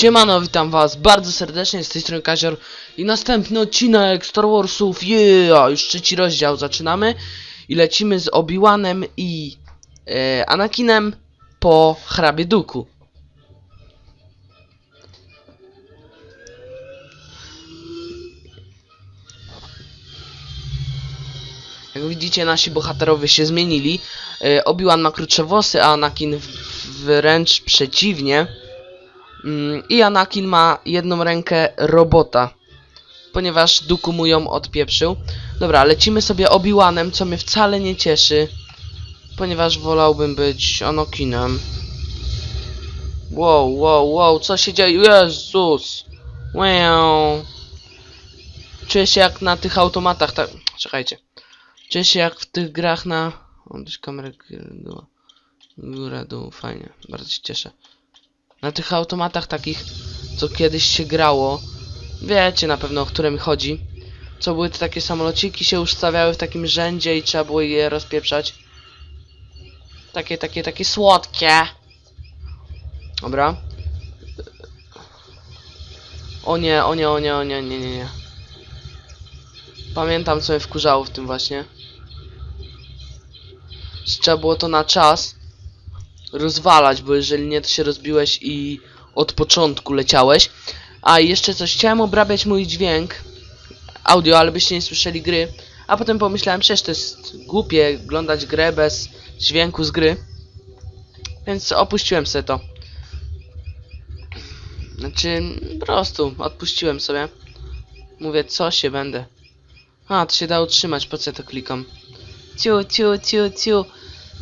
Siemano, witam was bardzo serdecznie, z tej strony Kazior i następny odcinek Star Warsów, yeah! Już trzeci rozdział zaczynamy i lecimy z Obi-Wanem i e, Anakinem po hrabie Duku. Jak widzicie, nasi bohaterowie się zmienili. E, Obi-Wan ma krótsze włosy, a Anakin wręcz przeciwnie. Mm, I Anakin ma jedną rękę robota, ponieważ Dooku mu ją odpieprzył. Dobra, lecimy sobie Obi-Wanem, co mnie wcale nie cieszy, ponieważ wolałbym być Anakinem. Wow, wow, wow, co się dzieje? Jezus! Wow. Czuję się jak na tych automatach, tak... Czekajcie. Czuję się jak w tych grach na... O, dość kamerę. Góra, dół, fajnie, bardzo się cieszę. Na tych automatach takich, co kiedyś się grało. Wiecie na pewno, o które mi chodzi. Co były te takie samolociki się ustawiały w takim rzędzie i trzeba było je rozpieprzać. Takie, takie, takie słodkie. Dobra. O nie, o nie, o nie, o nie, nie, nie, nie. Pamiętam co mnie wkurzało w tym właśnie. Że Trzeba było to na czas rozwalać, bo jeżeli nie, to się rozbiłeś i od początku leciałeś. A jeszcze coś, chciałem obrabiać mój dźwięk, audio, ale byście nie słyszeli gry. A potem pomyślałem, przecież to jest głupie oglądać grę bez dźwięku z gry. Więc opuściłem sobie to. Znaczy, po prostu odpuściłem sobie. Mówię, co się będę. A, to się da utrzymać, po co to klikam? Ciu, ciu, ciu, ciu.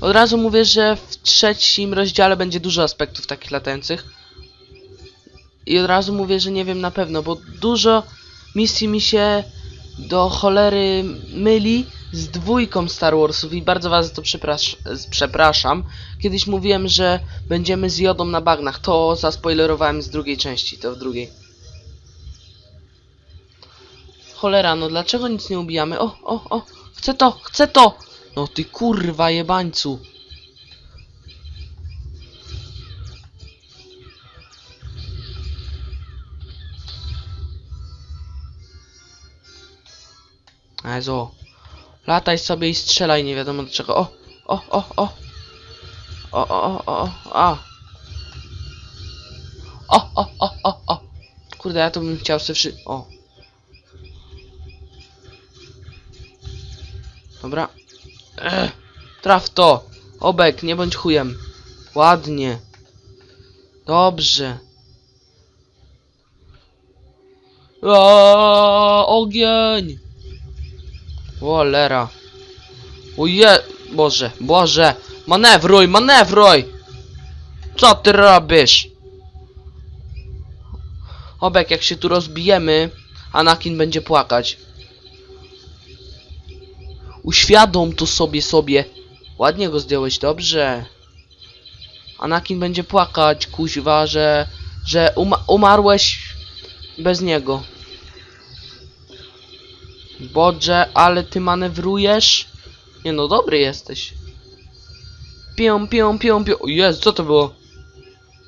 Od razu mówię, że w trzecim rozdziale będzie dużo aspektów takich latających. I od razu mówię, że nie wiem na pewno, bo dużo misji mi się do cholery myli z dwójką Star Warsów i bardzo was za to przeprasz przepraszam. Kiedyś mówiłem, że będziemy z jodą na bagnach. To zaspoilerowałem z drugiej części, to w drugiej. Cholera, no dlaczego nic nie ubijamy? O, o, o, chcę to, chcę to! No ty kurwa jebańcu. Ezo. Lataj sobie i strzelaj, nie wiadomo do czego. O, o, o, o. O, o, o, o, a. O, o, o, o, o. Kurde, ja to bym chciał sobie wszy... O. Dobra. Ech, traf to. Obek, nie bądź chujem. Ładnie. Dobrze. O, ogień. Wolera. Oje, Boże, Boże. Manewruj, manewruj. Co ty robisz? Obek, jak się tu rozbijemy, Anakin będzie płakać. Uświadom to sobie sobie. Ładnie go zdjąłeś, dobrze. Anakin będzie płakać, kuźwa, że... Że uma umarłeś bez niego. Boże, ale ty manewrujesz? Nie no, dobry jesteś. Pią, pią, pią, pią. O Jezu, co to było?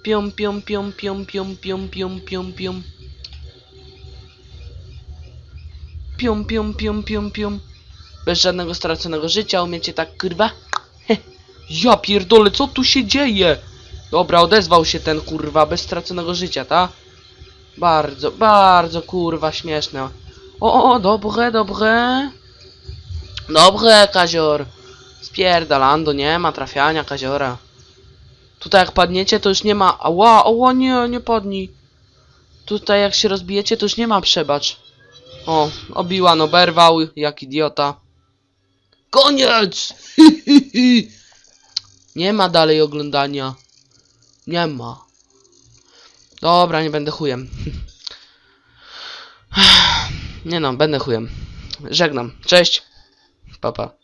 Pią, pią, pią, pią, pią, pią, pią, pią, pią. Pią, pią, pią, pią, pią. Bez żadnego straconego życia, umiecie tak kurwa? Heh. Ja pierdolę, co tu się dzieje? Dobra, odezwał się ten kurwa, bez straconego życia, ta? Bardzo, bardzo kurwa śmieszne. O, o, dobre, dobre. Dobre, kazior. Spierdalando, nie ma trafiania kaziora. Tutaj jak padniecie, to już nie ma... Ała, ała, nie, nie padnij. Tutaj jak się rozbijecie, to już nie ma przebacz. O, Obi-Wan oberwał, jak idiota. Koniec! nie ma dalej oglądania. Nie ma. Dobra, nie będę chujem. Nie no, będę chujem. Żegnam. Cześć. Papa. Pa.